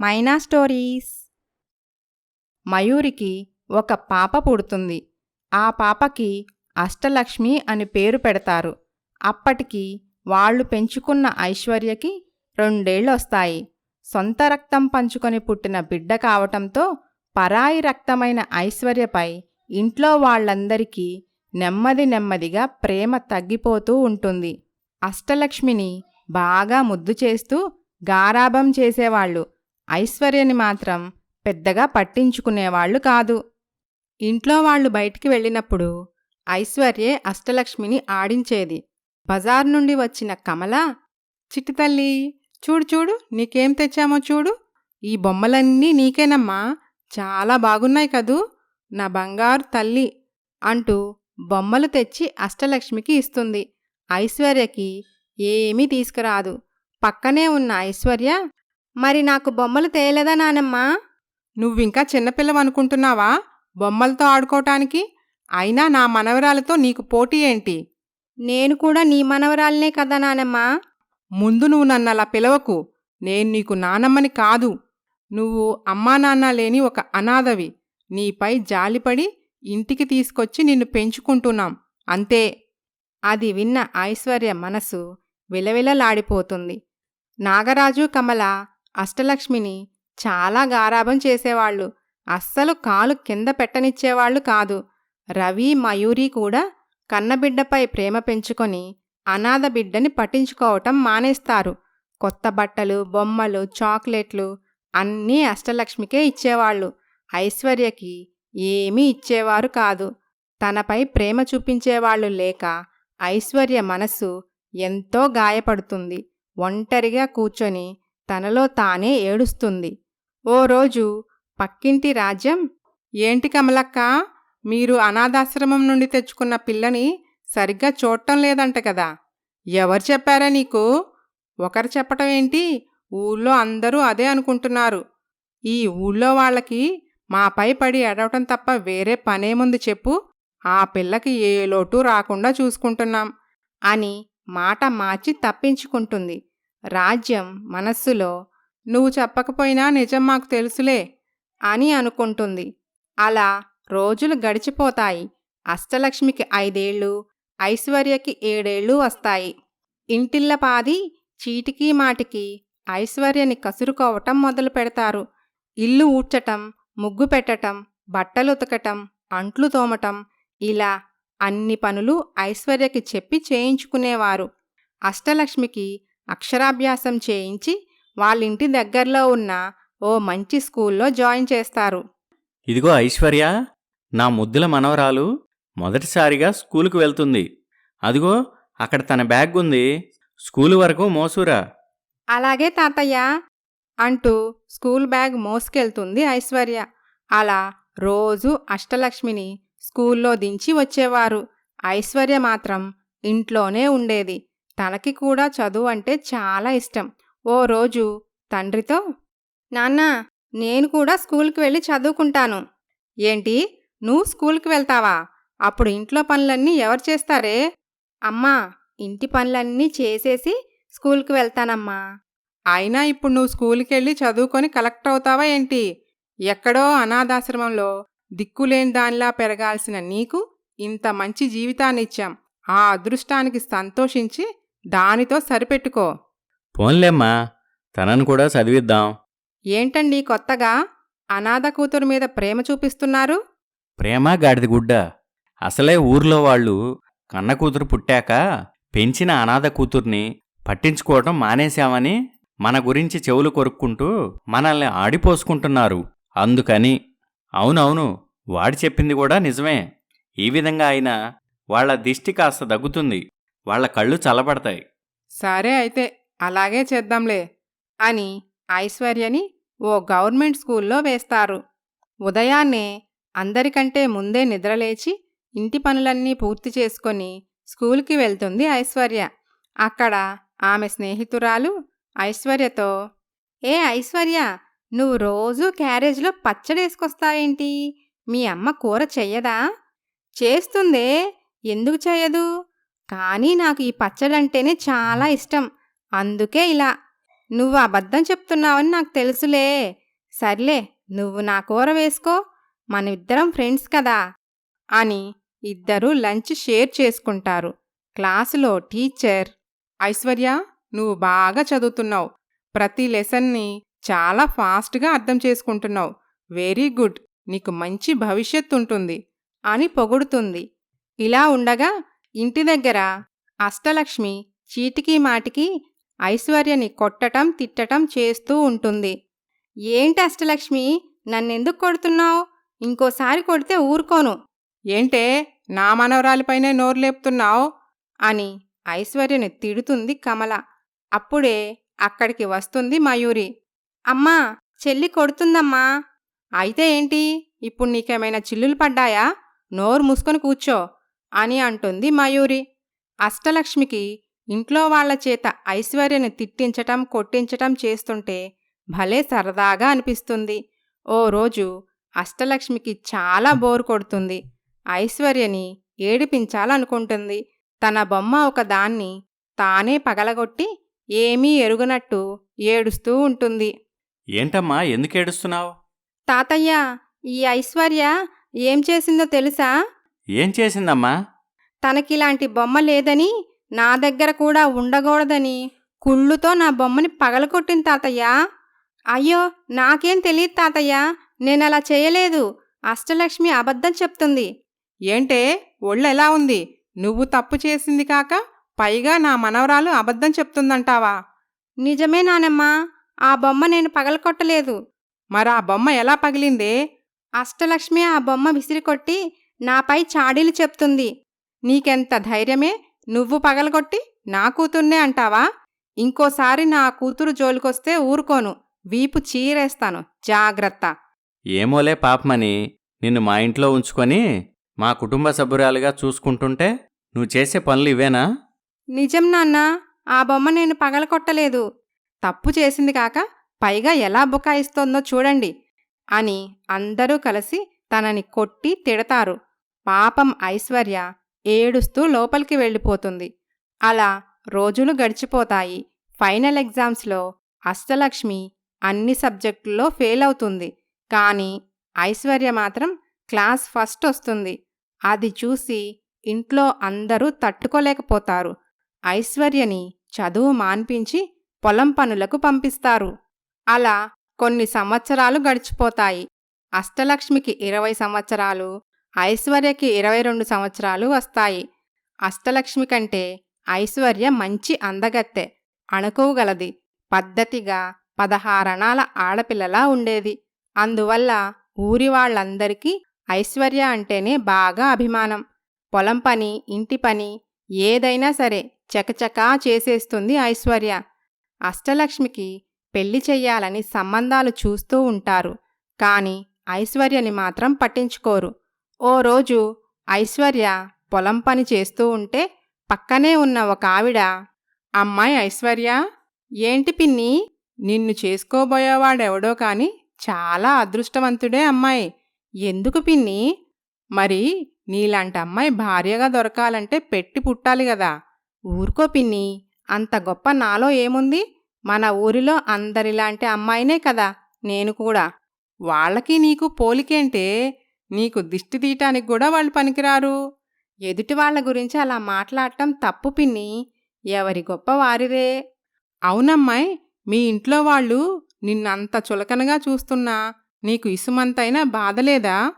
మైనా stories. మయూరికి ఒక పాప పుడుతుంది. ఆ పాపకి అష్టలక్ష్మి అని పేరు పెడతారు. అప్పటికి వాళ్ళు పెంచుకున్న ఐశ్వర్యకి రెండేళ్ళొస్తాయి. సొంత రక్తం పంచుకొని పుట్టిన బిడ్డ కావటంతో పరాయి రక్తమైన ఐశ్వర్యపై ఇంట్లో వాళ్ళందరికీ నెమ్మది నెమ్మదిగా ప్రేమ తగ్గిపోతూ ఉంటుంది. అష్టలక్ష్మిని బాగా ముద్దు చేస్తూ గారాభం చేసేవాళ్ళు. ఐశ్వర్యని మాత్రం పెద్దగా పట్టించుకునేవాళ్ళు కాదు. ఇంట్లో వాళ్ళు బయటికి వెళ్ళినప్పుడు ఐశ్వర్యే అష్టలక్ష్మిని ఆడించేది. బజార్ నుండి వచ్చిన కమల చిట్టితల్లి చూడు చూడు నీకేం తెచ్చామో చూడు. ఈ బొమ్మలన్నీ నీకేనమ్మా చాలా బాగున్నాయి కదూ నా బంగారు తల్లి అంటూ బొమ్మలు తెచ్చి అష్టలక్ష్మికి ఇస్తుంది. ఐశ్వర్యకి ఏమీ తీసుకురాదు. పక్కనే ఉన్న ఐశ్వర్య మరి నాకు బొమ్మలు తేలేదా నానమ్మా? నువ్వింకా చిన్నపిల్లవనుకుంటున్నావా బొమ్మలతో ఆడుకోవటానికి అయినా నా మనవరాలతో నీకు పోటీ ఏంటి? నేను కూడా నీ మనవరాలనే కదా నానమ్మా. ముందు నువ్వు నన్ను అలా పిలవకు. నేను నీకు నానమ్మని కాదు. నువ్వు అమ్మా నాన్న లేని ఒక అనాథవి. నీపై జాలిపడి ఇంటికి తీసుకొచ్చి నిన్ను పెంచుకుంటున్నాం. అంతే. అది విన్న ఐశ్వర్య మనసు విలవిలలాడిపోతుంది. నాగరాజు కమల అష్టలక్ష్మిని చాలా గారాభం చేసేవాళ్ళు. అస్సలు కాలు కింద పెట్టనిచ్చేవాళ్ళు కాదు. రవి మయూరి కూడా కన్నబిడ్డపై ప్రేమ పెంచుకొని అనాథ బిడ్డని పట్టించుకోవటం మానేస్తారు. కొత్త బట్టలు బొమ్మలు చాక్లెట్లు అన్నీ అష్టలక్ష్మికే ఇచ్చేవాళ్ళు. ఐశ్వర్యకి ఏమీ ఇచ్చేవారు కాదు. తనపై ప్రేమ చూపించేవాళ్ళు లేక ఐశ్వర్య మనస్సు ఎంతో గాయపడుతుంది. ఒంటరిగా కూర్చొని తనలో తానే ఏడుస్తుంది. ఓ రోజు పక్కింటి రాజ్యం ఏంటి కమలక్క మీరు అనాథాశ్రమం నుండి తెచ్చుకున్న పిల్లని సరిగ్గా చూడటం లేదంట కదా. ఎవరు చెప్పారా నీకు? ఒకరు చెప్పటం ఏంటి? ఊళ్ళో అందరూ అదే అనుకుంటున్నారు. ఈ ఊళ్ళో వాళ్ళకి మాపై పడి ఎడవటం తప్ప వేరే పనేముంది చెప్పు. ఆ పిల్లకి ఏ లోటు రాకుండా చూసుకుంటున్నాం అని మాట మార్చి తప్పించుకుంటుంది. రాజ్యం మనస్సులో నువ్వు చెప్పకపోయినా నిజం మాకు తెలుసులే అని అనుకుంటుంది. అలా రోజులు గడిచిపోతాయి. అష్టలక్ష్మికి ఐదేళ్ళు ఐశ్వర్యకి ఏడేళ్ళు వస్తాయి. ఇంటిల్లపాది చీటికి మాటికి ఐశ్వర్యని కసురుకోవటం మొదలు పెడతారు. ఇల్లు ఊడ్చటం ముగ్గు పెట్టటం బట్టలు ఉతకటం అంట్లు తోమటం ఇలా అన్ని పనులు ఐశ్వర్యకి చెప్పి చేయించుకునేవారు. అష్టలక్ష్మికి అక్షరాభ్యాసం చేయించి వాళ్ళింటి దగ్గరలో ఉన్న ఓ మంచి స్కూల్లో జాయిన్ చేస్తారు. ఇదిగో ఐశ్వర్య నా ముద్దుల మనవరాలు మొదటిసారిగా స్కూలుకు వెళ్తుంది. అదిగో అక్కడ తన బ్యాగ్ ఉంది. స్కూలు వరకు మోసురా. అలాగే తాతయ్య అంటూ స్కూల్ బ్యాగ్ మోసుకెళ్తుంది ఐశ్వర్య. అలా రోజు అష్టలక్ష్మిని స్కూల్లో దించి వచ్చేవారు. ఐశ్వర్య మాత్రం ఇంట్లోనే ఉండేది. తనకి కూడా చదువు అంటే చాలా ఇష్టం. ఓ రోజు తండ్రితో నాన్న నేను కూడా స్కూల్కి వెళ్ళి చదువుకుంటాను. ఏంటి? నువ్వు స్కూల్కి వెళ్తావా? అప్పుడు ఇంట్లో పనులన్నీ ఎవరు చేస్తారే? అమ్మా ఇంటి పనులన్నీ చేసేసి స్కూల్కి వెళ్తానమ్మా. అయినా ఇప్పుడు నువ్వు స్కూల్కి వెళ్ళి చదువుకొని కలెక్టర్ అవుతావా ఏంటి? ఎక్కడో అనాథాశ్రమంలో దిక్కులేని దానిలా పెరగాల్సిన నీకు ఇంత మంచి జీవితాన్నిచ్చాం. ఆ అదృష్టానికి సంతోషించి దానితో సరిపెట్టుకో. పోన్లేమ్మా తనను కూడా చదివిద్దాం. ఏంటండి కొత్తగా? అనాథ కూతురు మీద ప్రేమ చూపిస్తున్నారు? ప్రేమ గాడిద గుడ్డ? అసలే ఊర్లో వాళ్ళు కన్న కూతురు పుట్టాక పెంచిన అనాథ కూతుర్ని పట్టించుకోవటం మానేశామని మన గురించి చెవులు కొరుక్కుంటూ మనల్ని ఆడిపోసుకుంటున్నారు. అందుకని. అవునవును వాడి చెప్పింది కూడా నిజమే. ఈ విధంగా అయినా వాళ్ళ దిష్టి కాస్త దగ్గుతుంది. వాళ్ళ కళ్ళు చల్లబడతాయి. సరే అయితే అలాగే చేద్దాంలే అని ఐశ్వర్యని ఓ గవర్నమెంట్ స్కూల్లో వేస్తారు. ఉదయాన్నే అందరికంటే ముందే నిద్రలేచి ఇంటి పనులన్నీ పూర్తి చేసుకొని స్కూల్కి వెళ్తుంది ఐశ్వర్య. అక్కడ ఆమె స్నేహితురాలు ఐశ్వర్యతో ఏ ఐశ్వర్య నువ్వు రోజూ క్యారేజ్లో పచ్చడేసుకొస్తావేంటి మీ అమ్మ కూర చెయ్యదా? చేస్తుందే ఎందుకు చేయదు కానీ నాకు ఈ పచ్చడంటేనే చాలా ఇష్టం. అందుకే ఇలా. నువ్వు అబద్ధం చెప్తున్నావని నాకు తెలుసులే. సర్లే నువ్వు నా కూర వేసుకో. మనిద్దరం ఫ్రెండ్స్ కదా. అని ఇద్దరూ లంచ్ షేర్ చేసుకుంటారు. క్లాసులో టీచర్ ఐశ్వర్య నువ్వు బాగా చదువుతున్నావు. ప్రతి లెసన్ని చాలా ఫాస్ట్గా అర్థం చేసుకుంటున్నావు. Very good. నీకు మంచి భవిష్యత్తు ఉంటుంది అని పొగుడుతుంది. ఇలా ఉండగా ఇంటి దగ్గర అష్టలక్ష్మి చీటికి మాటికి ఐశ్వర్యని కొట్టటం తిట్టటం చేస్తూ ఉంటుంది. ఏంటి అష్టలక్ష్మి నన్నెందుకు కొడుతున్నావు? ఇంకోసారి కొడితే ఊరుకోను. ఏంటే నా మనవరాలిపైనే నోరు లేపుతున్నావు? అని ఐశ్వర్యని తిడుతుంది కమల. అప్పుడే అక్కడికి వస్తుంది మయూరి. అమ్మా చెల్లి కొడుతుందమ్మా. అయితే ఏంటి? ఇప్పుడు నీకేమైనా చిల్లులు పడ్డాయా? నోరు మూసుకొని కూర్చో. అని అంటుంది మయూరి. అష్టలక్ష్మికి ఇంట్లో వాళ్ళ చేత ఐశ్వర్యని తిట్టించటం కొట్టించటం చేస్తుంటే భలే సరదాగా అనిపిస్తుంది. ఓ రోజు అష్టలక్ష్మికి చాలా బోరు కొడుతుంది. ఐశ్వర్యని ఏడిపించాలనుకుంటుంది. తన బొమ్మ ఒక దాన్ని తానే పగలగొట్టి ఏమీ ఎరుగనట్టు ఏడుస్తూ ఉంటుంది. ఏంటమ్మా ఎందుకు ఏడుస్తున్నావు? తాతయ్య ఈ ఐశ్వర్య ఏం చేసిందో తెలుసా? ఏం చేసిందమ్మా? తనకిలాంటి బొమ్మ లేదని నా దగ్గర కూడా ఉండకూడదని కుళ్ళుతో నా బొమ్మని పగలగొట్టింది తాతయ్య. అయ్యో నాకేం తెలియదు తాతయ్య. నేనలా చేయలేదు. అష్టలక్ష్మి అబద్ధం చెప్తుంది. ఏంటే ఒళ్ళెలా ఉంది? నువ్వు తప్పు చేసింది కాక పైగా నా మనవరాలు అబద్ధం చెప్తుందంటావా? నిజమే నానమ్మా. ఆ బొమ్మ నేను పగలకొట్టలేదు మరి ఆ బొమ్మ ఎలా పగిలిందే? అష్టలక్ష్మి ఆ బొమ్మ విసిరికొట్టి నాపై చాడీలు చెప్తుంది. నీకెంత ధైర్యమే? నువ్వు పగలగొట్టి నా కూతుర్నే అంటావా? ఇంకోసారి నా కూతురు జోలికొస్తే ఊరుకోను. వీపు చీరేస్తాను. జాగ్రత్త. ఏమోలే పాపమని నిన్ను మా ఇంట్లో ఉంచుకొని మా కుటుంబ సభ్యురాలుగా చూసుకుంటుంటే నువ్వు చేసే పనులు ఇవేనా? నిజం నాన్న ఆ బొమ్మ నేను పగలకొట్టలేదు తప్పు చేసింది కాక పైగా ఎలా బుకాయిస్తోందో చూడండి అని అందరూ కలిసి తనని కొట్టి తిడతారు. పాపం ఐశ్వర్య ఏడుస్తూ లోపలికి వెళ్ళిపోతుంది. అలా రోజులు గడిచిపోతాయి. ఫైనల్ ఎగ్జామ్స్లో అష్టలక్ష్మి అన్ని సబ్జెక్టుల్లో ఫెయిల్ అవుతుంది. కానీ ఐశ్వర్య మాత్రం క్లాస్ ఫస్ట్ వస్తుంది. అది చూసి ఇంట్లో అందరూ తట్టుకోలేకపోతారు. ఐశ్వర్యని చదువు మాన్పించి పొలం పనులకు పంపిస్తారు. అలా కొన్ని సంవత్సరాలు గడిచిపోతాయి. అష్టలక్ష్మికి ఇరవై సంవత్సరాలు ఐశ్వర్యకి ఇరవై రెండు సంవత్సరాలు వస్తాయి. అష్టలక్ష్మి కంటే ఐశ్వర్య మంచి అందగత్తె అణుకోగలది పద్ధతిగా పదహారణాల ఆడపిల్లలా ఉండేది. అందువల్ల ఊరి వాళ్ళందరికీ ఐశ్వర్య అంటేనే బాగా అభిమానం. పొలం పని ఇంటి పని ఏదైనా సరే చకచకా చేసేస్తుంది ఐశ్వర్య. అష్టలక్ష్మికి పెళ్ళి చెయ్యాలని సంబంధాలు చూస్తూ ఉంటారు. కాని ఐశ్వర్యని మాత్రం పట్టించుకోరు. ఓ రోజు ఐశ్వర్య పొలం పని చేస్తూ ఉంటే పక్కనే ఉన్న ఒక ఆవిడ అమ్మాయి ఐశ్వర్య ఏంటి పిన్ని? నిన్ను చేసుకోబోయేవాడెవడో కాని చాలా అదృష్టవంతుడే అమ్మాయి. ఎందుకు పిన్ని? మరి నీలాంటి అమ్మాయి భార్యగా దొరకాలంటే పెట్టి పుట్టాలి కదా ఊరుకో పిన్ని అంత గొప్ప నాలో ఏముంది? మన ఊరిలో అందరిలాంటి అమ్మాయినే కదా నేను కూడా. వాళ్ళకి నీకు పోలికేంటే నీకు దిష్టి తీయటానికి కూడా వాళ్ళు పనికిరారు. ఎదుటి వాళ్ళ గురించి అలా మాట్లాడటం తప్పు పిన్ని. ఎవరి గొప్ప వారిదే. అవునమ్మాయి మీ ఇంట్లో వాళ్ళు నిన్నంత చులకనగా చూస్తున్నా. నీకు ఇసుమంతైనా బాధలేదా?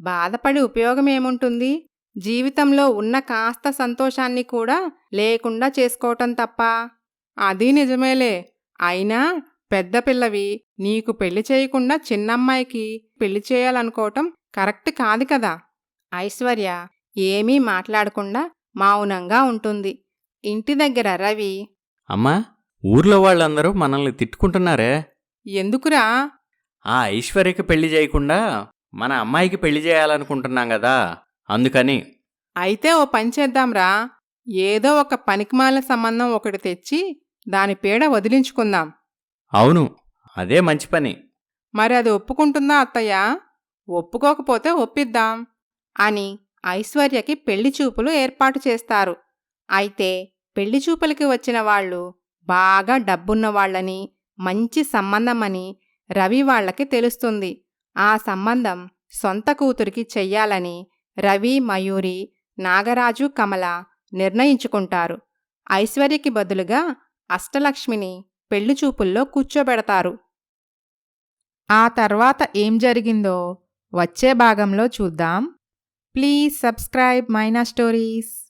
బాధపడి ఉపయోగమేముంటుంది జీవితంలో ఉన్న కాస్త సంతోషాన్ని కూడా లేకుండా చేసుకోవటం తప్ప. అది నిజమేలే. అయినా పెద్ద పిల్లవి నీకు పెళ్ళి చేయకుండా చిన్నమ్మాయికి పెళ్ళి చేయాలనుకోవటం కరెక్ట్ కాదు కదా! ఐశ్వర్య ఏమీ మాట్లాడకుండా మౌనంగా ఉంటుంది. ఇంటి దగ్గర రవి అమ్మా! ఊర్లో వాళ్ళందరూ మనల్ని తిట్టుకుంటున్నారే? ఎందుకురా? ఆ ఐశ్వర్యకి పెళ్ళి చేయకుండా మన అమ్మాయికి పెళ్ళి చేయాలనుకుంటున్నాం కదా! అందుకని. అయితే ఓ పని చేద్దాంరా. ఏదో ఒక పనికిమాలిన సంబంధం ఒకటి తెచ్చి దాని పీడ వదిలించుకుందాం. అవును అదే మంచి పని. మరి అది ఒప్పుకుంటుందా అత్తయ్య? ఒప్పుకోకపోతే ఒప్పిద్దాం అని ఐశ్వర్యకి పెళ్ళి చూపులు ఏర్పాటు చేస్తారు. అయితే పెళ్ళి చూపులకి వచ్చిన వాళ్ళు బాగా డబ్బున్న వాళ్ళని మంచి సంబంధమని రవి వాళ్ళకి తెలుస్తుంది. ఆ సంబంధం సొంత కూతురికి చెయ్యాలని రవి మయూరి నాగరాజు కమల నిర్ణయించుకుంటారు. ఐశ్వర్యకి బదులుగా అష్టలక్ష్మిని పెళ్ళి చూపుల్లో కూర్చోబెడతారు. ఆ తర్వాత ఏం జరిగిందో వచ్చే భాగంలో చూద్దాం. Please subscribe Maina stories